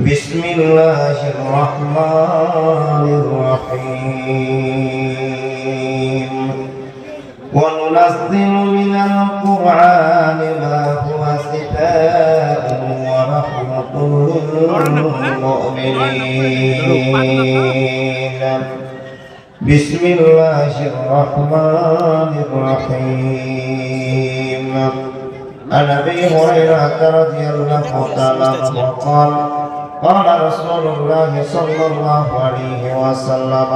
بسم الله الرحمن الرحيم وننزل من القرآن ما هو شفاء ورحمة للمؤمنين بسم الله الرحمن الرحيم عن ابي هريره رضي الله تعالى عنه قال قال رسول الله صلى الله عليه وسلم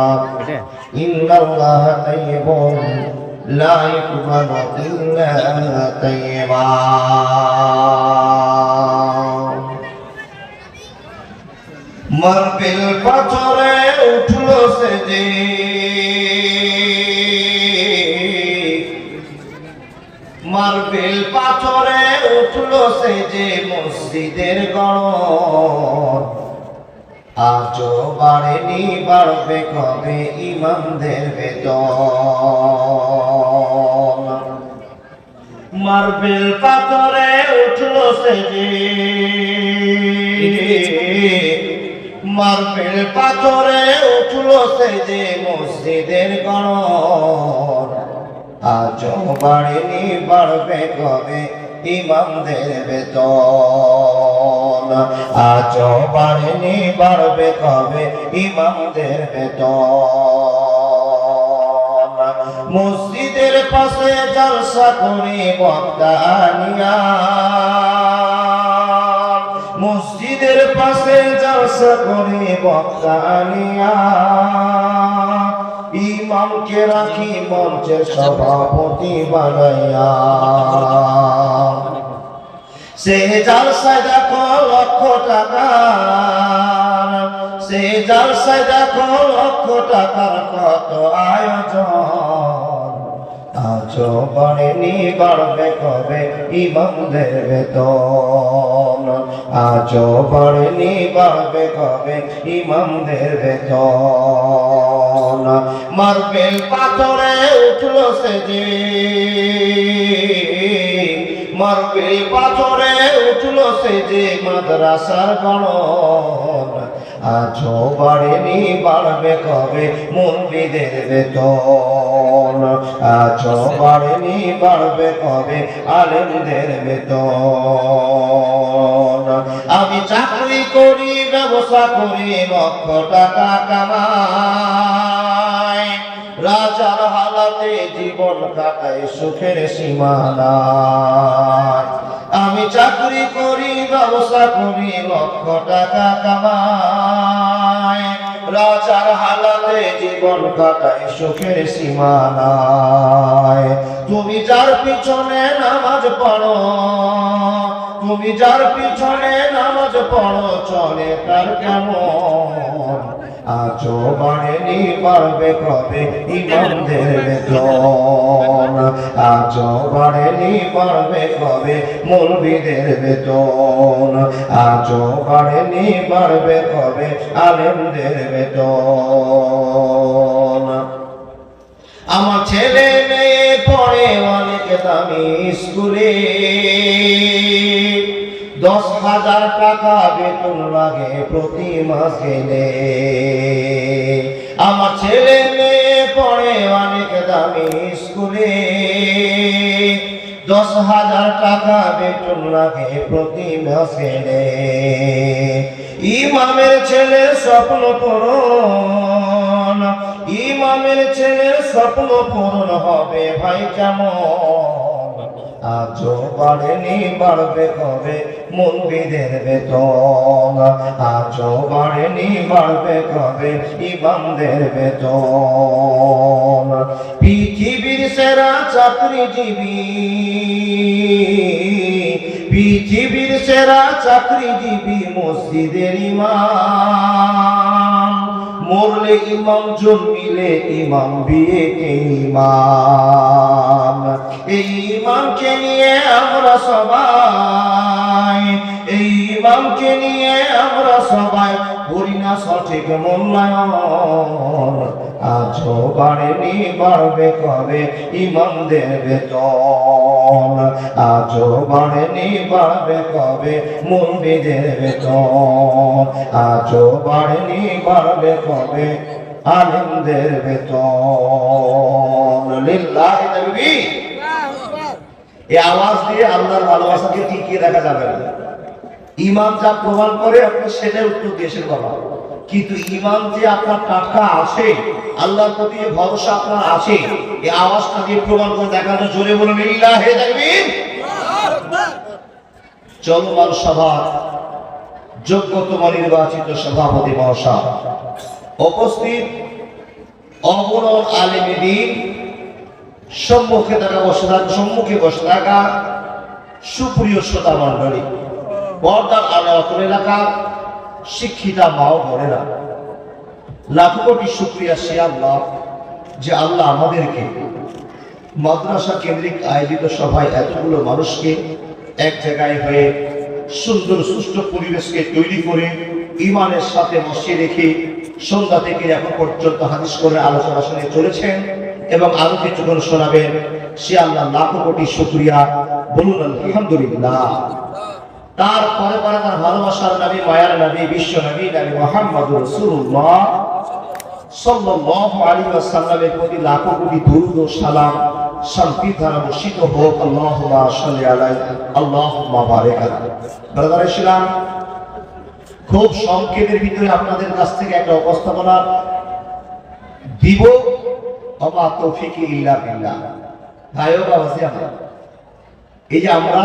ان الله طيب لا يقبل الا طيبا marble পাথরে উঠলো সে যে মার্বেল পাথরে উঠল সে যে মসজিদের গণ আজও বাড়েনি, বাড়বে কবে ইমামদের বেতন। মার্বেল পাথরে উঠল সে যে মার্বেল পাথরে উঠল সে যে মসজিদের গণ আজও বাড়েনি বাড়বে কবে? ইমামদের বেতন আজও বাড়েনি বাড়বে কবে? ইমামদের বেতন মসজিদের পাশে জলসা করি বক্তানিয়া মসজিদের পাশে জলসা করি বক্তানিয়া ইমামকে রাখি মঞ্চের সভাপতি বানাইয়া। সে জালসায় দেখো লক্ষ টাকা সে জালসায় দেখো লক্ষ টাকার কত আয়োজন আজও বাড়েনি বাড়বে কবে ইমামদের বেতন? আজও বাড়েনি বাড়বে কবে ইমামদের বেতন? মার্বেল পাথরে উঠল সে যে মার্বেল পাথরে উঠল সে যে মাদ্রাসার গণন। আজও বাড়েনি, বাড়বে কবে মুরবিদের বেতন? আজও বাড়েনি, বাড়বে কবে আলেমদের বেতন? আমি চাকরি করি, ব্যবসা করি, লক্ষ টাকা কামাই। রাজার হালাতে জীবন কাটাই সুখের সীমানা। আমি চাকরি করি, ব্যবসা করি, লক্ষ টাকা কামাই। রাজার হালাতে জীবন কাটাই সুখের সীমানায়। তুমি যার পিছনে নামাজ পড়ো, তুমি যার পিছনে নামাজ পড়ো, চলে তার কেমন? আজও বাড়েনি পারবে কবে? ইমামদের বেতন। আজও বাড়েনি পারবে কবে? মৌলবীদের বেতন। আজও বাড়েনি পারবে কবে? আলেমদের বেতন। আমার ছেলে মেয়ে পড়ে অনেক দামি স্কুলে। দশ হাজার টাকা বেতন লাগে প্রতি মাস গেলে আমার ছেলে মেয়ে পড়ে অনেক দামি স্কুলে। দশ হাজার টাকা বেতন লাগে প্রতি মাস গেলে ইমামের ছেলে স্বপ্ন পূরণ। ইমামের ছেলের স্বপ্ন পূরণ হবে ভাই কেমন? আজও বাড়েনি বাড়বে কবে মন্দিরের বেতন আজও বাড়েনি বাড়বে কবে ইমামদের বেতন। পৃথিবীর সেরা চাকরিজীবী, পৃথিবীর সেরা চাকরিজীবী মসজিদের ইমাম। মরলে ইমাম জন্মিলে ইমাম বিয়ে ইমাম। এই ইমামকে নিয়ে আমরা সবাই এই ইমামকে নিয়ে আমরা সবাই করি না সঠিক মূল্যায়ন। আজও বাড়েনি বাড়বে কবে? ইমামদের বেতন। আজও বাড়েনি বাড়বে কবে? মুরবিদের বেতন। আজও বাড়েনি বাড়বে কবে? আনন্দের বেতন। লিল্লাহি এই আওয়াজ দিয়ে আল্লাহর ভালোবাসাকে টিকিয়ে রাখা যাবে? না ইমান যা প্রমাণ করে আপনি সেটাই উত্তর দিয়েছেন বাবা কিন্তু ইমান যে আপনার টাটকা আছে আল্লাহর প্রতি যে ভরসা আপনার আছে এই আওয়াজটা দিয়ে প্রমাণ করে দেখানো জোরে বলুন ইল্লাহে তাকবীর। চলমান সভা, যোগ্যতম নির্বাচিত সভাপতি মহাশয়। উপস্থিত অবরণ আলিমিদিন সম্মুখে থাকা বসে থাকা, সম্মুখে বসে থাকা সুপ্রিয় শ্রোতা মণ্ডলী। পর্দার আলো অতল এলাকা, শিক্ষিতা মা ও বোনেরা লাখো কোটি শুক্রিয়া সে আল্লাহ যে আল্লাহ আমাদেরকে মাদ্রাসা কেন্দ্রিক আয়োজিত সভায় এতগুলো মানুষকে এক জায়গায় হয়ে সুন্দর সুষ্ঠু পরিবেশকে তৈরি করে ইমানের সাথে বসিয়ে রেখে সন্ধ্যা থেকে এখন পর্যন্ত হাদিস করে আলোচনা শুনে চলেছেন এবং আরও কিছুক্ষণ শোনাবেন। সে আল্লাহ লাখো কোটি শুক্রিয়া। বলুন, আলহামদুলিল্লাহ। তারপরে পরে তার ভালোবাসার নবী, মায়ার নবী, বিশ্ব নবী নবী মোহাম্মদ রসুল্লাহ লাখো সালাম শান্তি হোক খুব সংক্ষেপের ভিতরে আপনাদের কাছ থেকে একটা উপস্থাপনা দিব। অমা আমরা। এই যে আমরা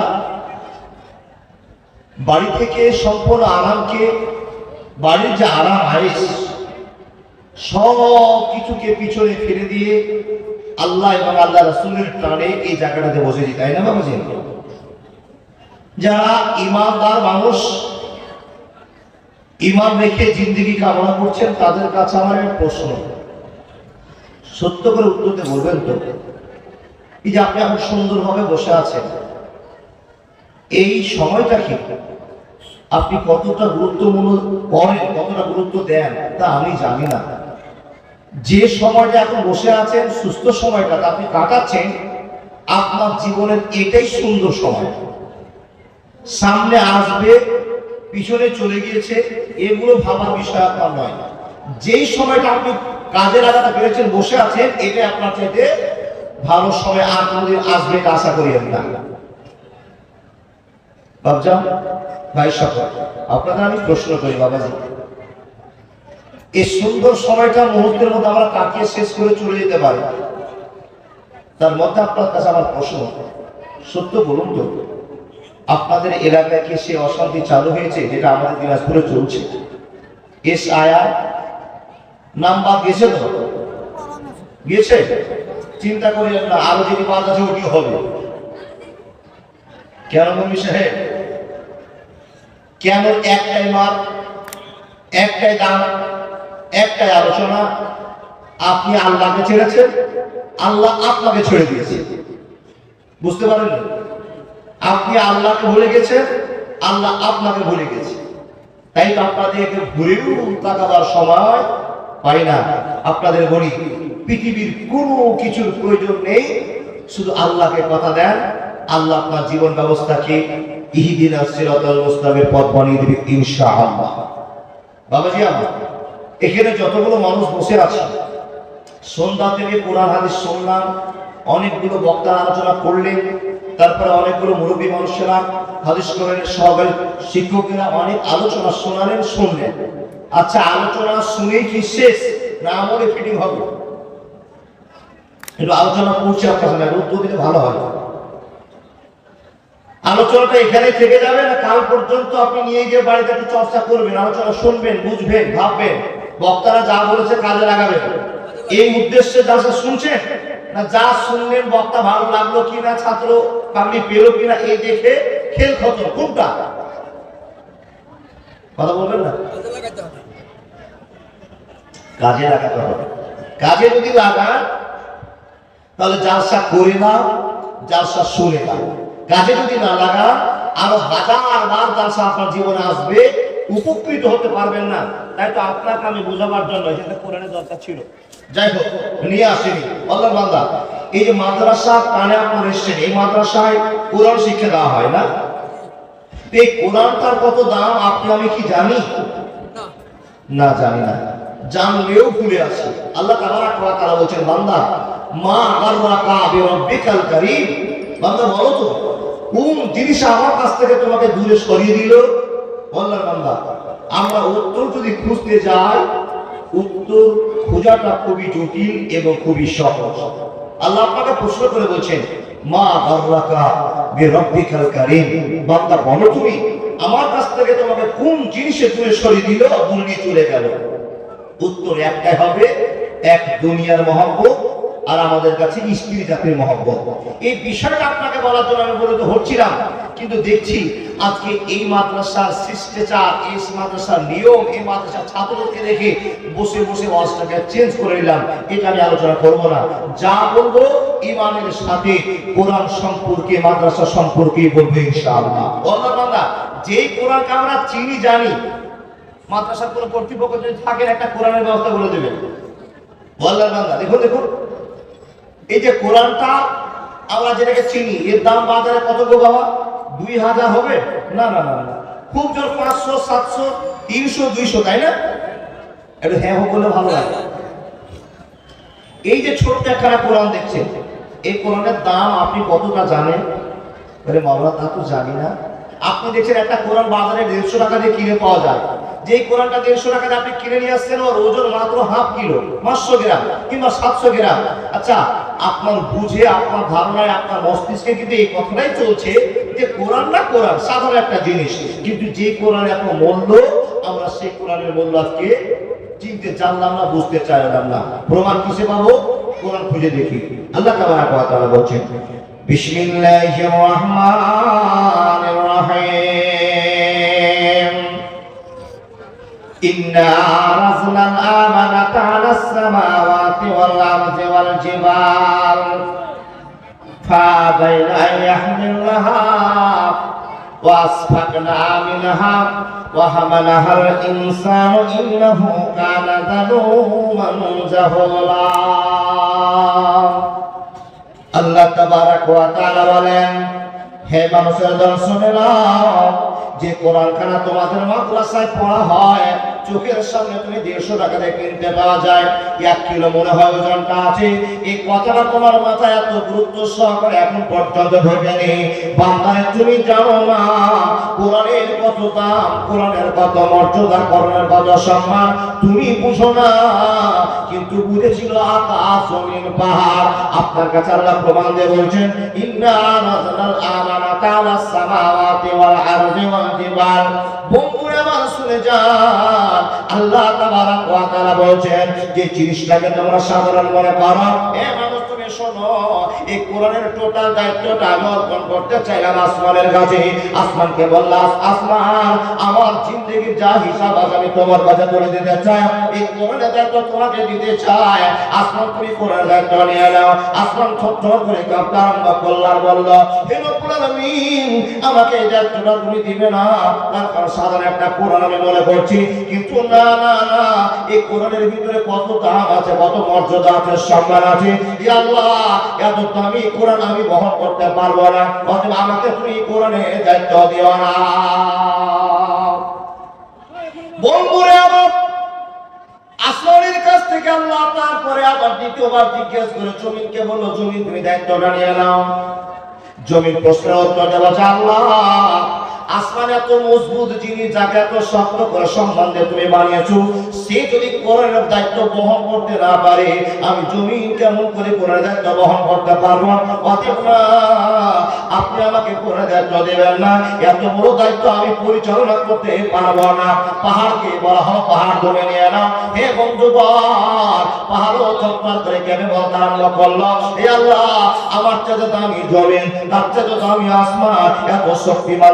বাড়ি থেকে সম্পূর্ণ আরামকে, বাড়ির যে আরাম, আয়েস, সব কিছুকে পিছনে ফেলে দিয়ে আল্লাহ এবং আল্লাহ রাসূলের টানে এই জায়গাটাতে বসেছি তাই না বাবাজি? যারা ইমানদার মানুষ, ইমান রেখে জিন্দগি কামনা করছেন, তাদের কাছে আমার একটা প্রশ্ন। সত্য করে উত্তরতে বলবেন তো? এই যে আপনি এখন সুন্দরভাবে বসে আছেন এই সময়টা কি আপনি কতটা গুরুত্বপূর্ণ করেন, কতটা গুরুত্ব দেন, তা আমি জানি না। যে সময়টা এখন বসে আছেন, সুস্থ সময়টা আপনি কাটাচ্ছেন, আপনার জীবনের এটাই সুন্দর সময়। সামনে আসবে, পিছনে চলে গিয়েছে, এগুলো ভাবার বিষয় আপনার নয়। যেই সময়টা আপনি কাজে লাগাতে পেরেছেন, বসে আছেন এটা আপনার চাইতে ভালো সময়, আর কোনোদিন আসবে আশা করি না বাবজান ভাই সকল, আপনাদের আমি প্রশ্ন করি, বাবাজি। এই সুন্দর সময়টা, মুহূর্তের মধ্যে আমরা কাটিয়ে শেষ করে চলে যেতে পারি। তার মধ্যে আপনার কাছে আমার প্রশ্ন, সত্য বলুন তো, আপনাদের এলাকায় কি সে অশান্তি চালু হয়েছে, যেটা আমাদের দিনাজপুরে চলছে? এস আয়া নাম বাদ গেছে তো? গেছে? চিন্তা করি না, আরও যদি বাদ আছে ওটি হবে। কেন মমি সাহেব? কেন একটাই মার একটাই দাম, একটাই আলোচনা আপনি আল্লাহকে ছেড়েছেন? আল্লাহ আপনাকে ছেড়ে দিয়েছে। বুঝতে পারেন? আপনি আল্লাহকে ভুলে গেছেন, আল্লাহ আপনাকে ভুলে গেছে। তাই তো আপনাদেরকে ঘুরেও তাকাবার সময় পাই না। আপনাদের বলি, পৃথিবীর কোনো কিছুর প্রয়োজন নেই, শুধু আল্লাহকে কথা দেন আল্লাহ আপনার জীবন ব্যবস্থাকে ইহিদিন সিরাতাল মুস্তাকের পথ বানিয়ে দেবে ইনশাআল্লাহ। বাবাজি আমার, এখানে যতগুলো মানুষ বসে আছে, সন্ধ্যা থেকে কোরআন, হাদিস শুনলাম অনেকগুলো বক্তা আলোচনা করলেন তারপরে অনেকগুলো মুরব্বী মানুষেরা হাদিস করেন সহকারী শিক্ষকেরা অনেক আলোচনা শোনালেন, শুনলেন। আচ্ছা আলোচনা শুনেই কি শেষ না আমলে ফিটিং হবে? একটু আলোচনা করছি আপনার সাথে উত্তর দিলে ভালো হয়। আলোচনাটা এখানে থেকে যাবে না? কাল পর্যন্ত আপনি নিয়ে গিয়ে বাড়িতে একটু চর্চা করবেন, আলোচনা শুনবেন, বুঝবেন, ভাববেন। বক্তারা যা বলেছে কাজে লাগাবেন এই উদ্দেশ্যে যা যা শুনছেন? না যা শুনলেন বক্তা ভালো লাগল কিনা, ছাত্র আপনি পেল কিনা, এই দেখে খেল খতম। কোনটা? কথা বলবেন না? কাজে লাগাতে হবে। কাজে যদি লাগান, তাহলে জালসা করে নাও, জালসা শুনে নাও। কাজে যদি না লাগান আরও হাজার বার জালসা আপনার জীবনে আসবে উপকৃত হতে পারবেন না। তাই তো আপনাকে আমি বোঝাবার জন্য এখানে কোরআনের দরকার ছিল। যাই হোক নিয়ে আসেনি। আল্লাহ বান্দা এই যে মাদ্রাসা কানে আপনার এসছেন এই মাদ্রাসায় কোরআন শিক্ষা দেওয়া হয় না? এই কোরআনটার কত দাম আপনি আমি কি জানি? না। জানি না। জানলেও ভুলে আসি আল্লাহ তাবারাক ওয়া তাআলা বলছেন বান্দা মা গাররাকা বিরাব্বিকাল কারীম। বান্দা বলো তো কোন জিনিস আমার কাছ থেকে তোমাকে দূরে সরিয়ে দিল? বললাম, বান্দা, আমরা উত্তর যদি খুঁজতে যাই, উত্তর খোঁজাটা খুবই জটিল এবং খুবই সহজ। আল্লাহ আপনাকে প্রশ্ন করে বলছেন, মা গাররাকা বিরাব্বিকাল কারীম। বান্দা, বলো তুমি, আমার কাছ থেকে তোমাকে কোন জিনিসে দূরে সরিয়ে দিল? দূরে চলে গেল। উত্তর একটাই হবে, এক দুনিয়ার মহব্বত আর আমাদের কাছে স্ত্রী জাতির মহব্বত। এই বিষয়টা আপনাকে বলার জন্য আমি বলে তো হচ্ছিলাম। কিন্তু দেখছি আজকে এই মাদ্রাসার শিষ্টাচার, এই মাদ্রাসার নিয়ম, এই মাদ্রাসার ছাত্রদেরকে দেখে বসে বসে ওয়াজটাকে চেঞ্জ করে নিলাম। এটা আমি আলোচনা করব না। যা বলব ইমানের সাথে কোরআন সম্পর্কে, মাদ্রাসা সম্পর্কে বলব ইনশাআল্লাহ। বললাম বান্দা যেই কোরআনকে আমরা চিনি, জানি, মাদ্রাসার কোনো কর্তৃপক্ষ যদি থাকেন একটা কোরআনের ব্যবস্থা করে দেবেন বললেন বান্দা দেখুন দেখুন। এই যে কোরআনটা আমরা যেটাকে চিনি, এর দাম বাজারে কত গো বাবা? দুই হাজার হবে? না না না খুব জোর পাঁচশো, সাতশো, তিনশো, দুইশো, তাই না? একটু হ্যাঁ হোক বলে ভালো লাগে এই যে ছোট্ট একখানা কোরআন দেখছেন, এই কোরআনের দাম আপনি কতটা জানেন? বলে মাওলা তা তো জানি না। আপনি দেখছেন একটা কোরআন বাজারে দেড়শো টাকা দিয়ে কিনে পাওয়া যায়। যে কোরআনটা দেড়শো টাকা দিয়ে আপনি কিনে নিয়ে আসছেন, ওর ওজন মাত্র হাফ কিলো, পাঁচশো গ্রাম কিংবা সাতশো গ্রাম। আচ্ছা আপনার বুঝে, আপনার ধারণায়, আপনার মস্তিষ্কে কিন্তু এই কথাটাই চলছে যে কোরআন না কোরআন, সাধারণ একটা জিনিস। কিন্তু যে কোরআন এত মূল্য আমরা সেই কোরআনের মূল্য আজকে চিনতে জানলাম না, বুঝতে চাইলাম না। প্রমাণ কিসে পাবো? কোরআন খুঁজে দেখি। আল্লাহ তাআলা বলছেন, বিসমিল্লাহির রহমানির রহিম। إنا عرضنا الأمانة على السماوات والأرض والجبال فأبين أن يحملنها وأصفقنا منها وحملها الإنسان إنه كان ظلوما جهولا আল্লাহ তাবারাক ওয়া তাআলা বলেন হে মানুষের দল শুনে নাও যে কোরআন খানা তোমাদের মাদ্রাসায় পড়া হয় চোখের সামনে তুমি দেড়শো টাকা দিয়ে কিনতে পাওয়া যায়। এক কিলো মনে হয় ওজনটা আছে। এই কথাটা তোমার মাথায় এত গুরুত্ব সহকারে এখন পর্যন্ত ঢোকেনি। বান্দারে, তুমি জানো না, কোরআনের কত দাম, কোরআনের কত মর্যাদা, কোরআনের কত সম্মান। তুমি বুঝো না, কিন্তু বুঝেছিল আকাশ জমিন পাহাড়। আপনার কাছে আল্লাহ প্রমাণ দিয়ে বলছেন, ইন্না নাযালাল আমানাতা আলাস সামাওয়াতি ওয়াল আরদি ওয়াল জিবাল। বন্ধুরা আমার শুনে যান। আল্লাহ তাবারাক বলছেন যে জিনিসটাকে তোমরা সাধারণ মনে করো শোনো, এই কোরআনের টোটাল দায়িত্বটা আমি অর্পণ করতে চাইলাম আসমানের কাছে। আসমানকে বললাম আসমান, আমার জিন্দগির যা হিসাব আজ আমি তোমার কাছে দিতে চাই। এই কোরআনের দায়িত্ব তোমাকে দিতে চাই। আসমান, তুমি কোরআনের দায়িত্ব নিয়ে নাও। আসমান করে কাঁপতে আরম্ভ বলল, হে আমাকে এই দায়িত্বটা তুমি দিবে না। তার কারণ সাধারণ একটা কোরআন আমি মনে করছি। কিন্তু না না না, এই কোরআনের ভিতরে কত দাম আছে, কত মর্যাদা আছে, সম্মান আছে। ইয়া দামি কোরআন আমি বহন করতে পারব না। অতএব আমাকে তুমি কোরআনের দায়িত্ব দিও না। কাছ থেকে আল্লাহ তারপরে আবার দ্বিতীয়বার জিজ্ঞেস করে, জমিনকে বলল, জমিন, তুমি দায়িত্বটা নিয়ে নাও। দেওয়া আল্লাহ। আসমান এত মজবুত জিনিস, যাকে এত শক্ত করে সম্বন্ধে তুমি বানিয়েছো, সে যদি কোরআনের দায়িত্ব বহন করতে না পারে, আমি জমিন কেমন করে কোরআনের দায়িত্ব বহন করতে পারব? অতএব না, আপনি আমাকে কোরআনের দায়িত্ব দেবেন না। এত বড় দায়িত্ব আমি পরিচালনা করতে পারব না। পাহাড়কে বলা হলো পাহাড় ধরে নিয়ে না হে বন্ধুগণ পাহাড়ও চক্কর করে কেন বলতে আরম্ভ করল। হে আল্লাহ, আমার চাইতে দামি জমিন, তার চাইতে দামি আসমান। এত শক্তিমান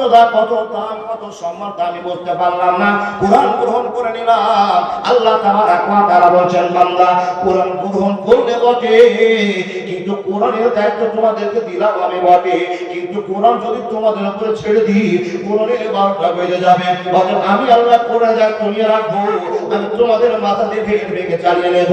মর্যাদা কত দাম কত সম্মান আমি বলতে পারলাম না। কোরআন গ্রহণ করে নিলাম। আল্লাহ তাবারাক ওয়া তাআলা বলছেন, বান্দা, কোরআন গ্রহণ করলে বটে, কিন্তু কোরআনের দায়িত্ব তোমাদেরকে দিলাম আমি বটে। কিন্তু কোরআন যদি তোমাদের উপরে ছেড়ে দিই, কোরআনের বারোটা বেজে যাবে। অতএব আমি আল্লাহ কোরআন দায়িত্ব নিয়ে রাখব, আমি তোমাদের মাথা দিয়ে ভেঙে চালিয়ে নেব।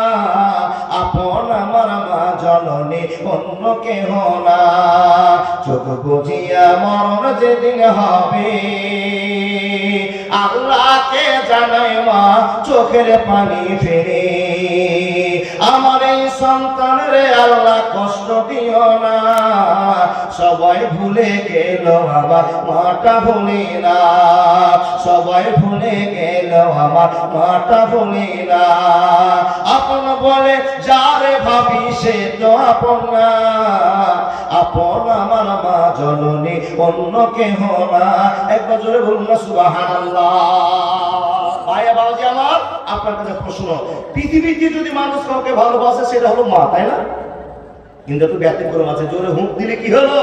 জননী অন্য কেহ না। চোখ বুঝিয়া মরণ যেদিন হবে, আল্লাহকে জানাই মা, চোখের পানি ফেরে আমার এই সন্তানের আল্লাহ কষ্ট দিও না। সবাই ভুলে গেল আমার মাটা ভুলি না। সবাই ভুলে গেল আমার মাটা ভুলি না। আপন বলে, যারে ভাবি সে তো আপন না। আপন আমার মা জননী, অন্য কেহ না। একবার জোরে বলুন না, সুবহানাল্লাহ। আপনার কাছে প্রশ্ন। পৃথিবীতে যদি মানুষ কাউকে ভালোবাসে, সেটা হলো মা, তাই না? কিন্তু একটু ব্যতিক্রম আছে, জোরে হুঁক দিলে কি হলো?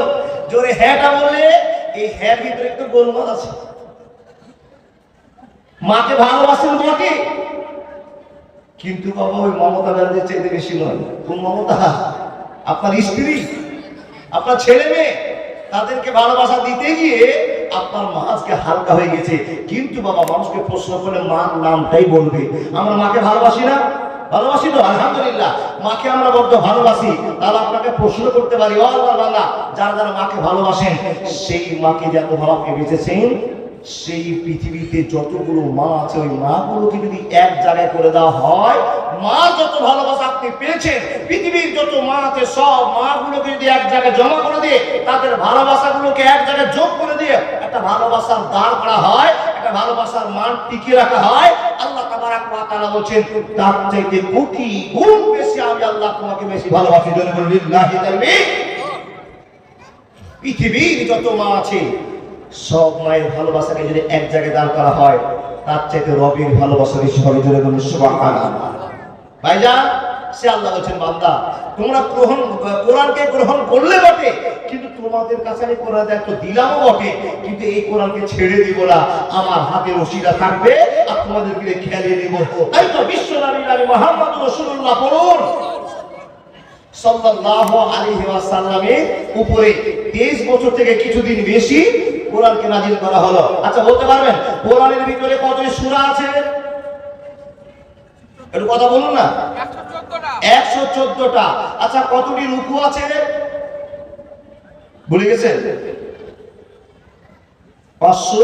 জোরে হ্যাঁটা বললে এই হ্যাঁ ভিতরে একটু গোলমাল আছে। মাকে ভালোবাসেন বটে। কিন্তু বাবা, ওই মমতা ব্যানার্জির চাইতে বেশি নয়। কোন মমতা? আপনার স্ত্রী, আপনার ছেলে মেয়ে, তাদেরকে ভালোবাসা দিতে গিয়ে আপনার মা আজকে হালকা হয়ে গেছে। কিন্তু বাবা, মানুষকে প্রশ্ন করলে মার নামটাই বলবে। আমরা মাকে ভালোবাসি না। ভালোবাসি তো, আলহামদুলিল্লাহ। মাকে আমরা বড্ড ভালোবাসি, তাহলে আপনাকে প্রশ্ন করতে পারি, ও আল্লাহ বান্দা যারা যারা মাকে ভালোবাসেন, সেই মাকে যত ভালো আপনি বেঁচেছেন, সেই পৃথিবীতে যতগুলো মা আছে, ওই মাগুলোকে যদি এক জায়গায় করে দেওয়া হয়, মা যত ভালোবাসা আপনি পেয়েছেন, পৃথিবীর যত মা আছে, সব মাগুলোকে যদি এক জায়গায় জমা করে দিয়ে, তাদের ভালোবাসাগুলোকে এক জায়গায় যোগ করে দিয়ে, একটা ভালোবাসার দাঁড় করা হয়, একটা ভালোবাসার মান টিকিয়ে রাখা হয়, আল্লাহ জন্য পৃথিবীর যত মা আছে, সব মায়ের ভালোবাসাকে যদি এক জায়গায় দাঁড় করা হয়, তার চাইতে রবির ভালোবাসা বেশি সুবহানাল্লাহ। ভাইজান, সে আল্লাহ বলছেন, বান্দা, তোমরা গ্রহণ, কোরআনকে গ্রহণ করলে বটে কিন্তু তোমাদের কাছে আমি কোরআন দায়িত্ব দিলামও বটে কিন্তু এই কোরআনকে ছেড়ে দিব না। আমার হাতে রশিটা থাকবে আর তোমাদেরকে খেলিয়ে দিব তাই তো বিশ্ব নবী নবী মোহাম্মদ রাসূলুল্লাহ পড়ুন সাল্লাল্লাহু আলাইহি ওয়াসাল্লামের উপরে 23 বছর থেকে কিছুদিন বেশি কোরআনকে নাজিল করা হলো। আচ্ছা বলতে পারবেন? কোরআনের ভিতরে কতটি সূরা আছে? একটু কথা বলুন না। একশো চোদ্দটা। আচ্ছা কতটি রুকু আছে? ভুলে গেছেন? পাঁচশো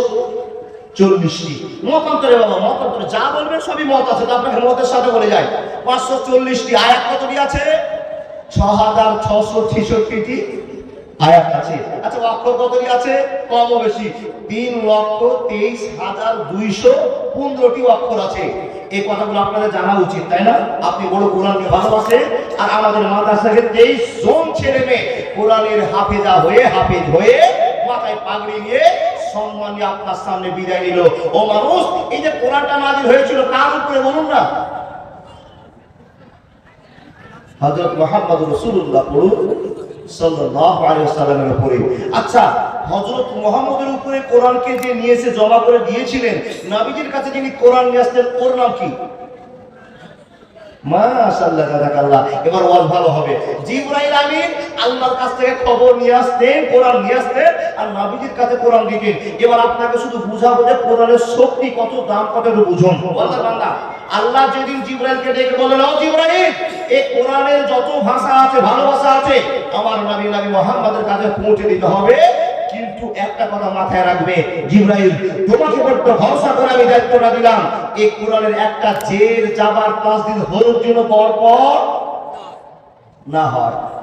চল্লিশটি। মতান্তরে বাবা মতান্তরে যা বলবেন সবই মত আছে তো আপনাকে মতের সাথে বলে যায় পাঁচশো চল্লিশটি আয়াত কতটি আছে? ছ হাজার ছশো ছেষট্টিটি আয়াত আছে। আচ্ছা অক্ষর কতটি আছে? কম বেশি। তিন লক্ষ তেইশ হাজার দুইশো পনেরোটি অক্ষর আছে। এই কথাগুলো আপনাদের জানা উচিত তাই না? আপনি বড় কোরআনকে ভালোবাসেন আর আমাদের মাদ্রাসাকে তেইশ জন ছেলে মেয়ে কোরআনের হাফেজা হয়ে, হাফেজ হয়ে মাথায় পাগড়ি নিয়ে সম্মান আপনার সামনে বিদায় নিল। ও মানুষ, এই যে কোরআনটা নাজিল হয়েছিল, কার উপরে বলুন না? হযরত মুহাম্মদ রাসূলুল্লাহ পড়ুন উপরে। আচ্ছা হযরত মুহাম্মদের উপরে কোরআনকে যে নিয়ে এসে জমা করে দিয়েছিলেন নবীজির কাছে যিনি কোরআন নিয়ে আসতেন, ওর নাম কি? এবার ভালো হবে। কাছ থেকে খবর নিয়ে আসতেন আর কাছে কোরআন এবার আপনাকে শুধু বুঝাবো যে কোরআনের শক্তি কত দাম কত বুঝুন। আল্লাহ যেদিন জিব্রাইলকে ডেকে বলেন ও জিব্রাইল এই কোরআনের যত ভাষা আছে, ভালোবাসা আছে, আমার নবী নবী মোহাম্মদের কাছে পৌঁছে দিতে হবে। কিন্তু একটা কথা মাথায় রাখবে। জিব্রাইল, তোমাকে বড্ড ভরসা করে আমি দায়িত্বটা দিলাম। এই কোরআনের একটা জের যাবার পাঁচ দিন হলুর জন্য পর পর না হয়।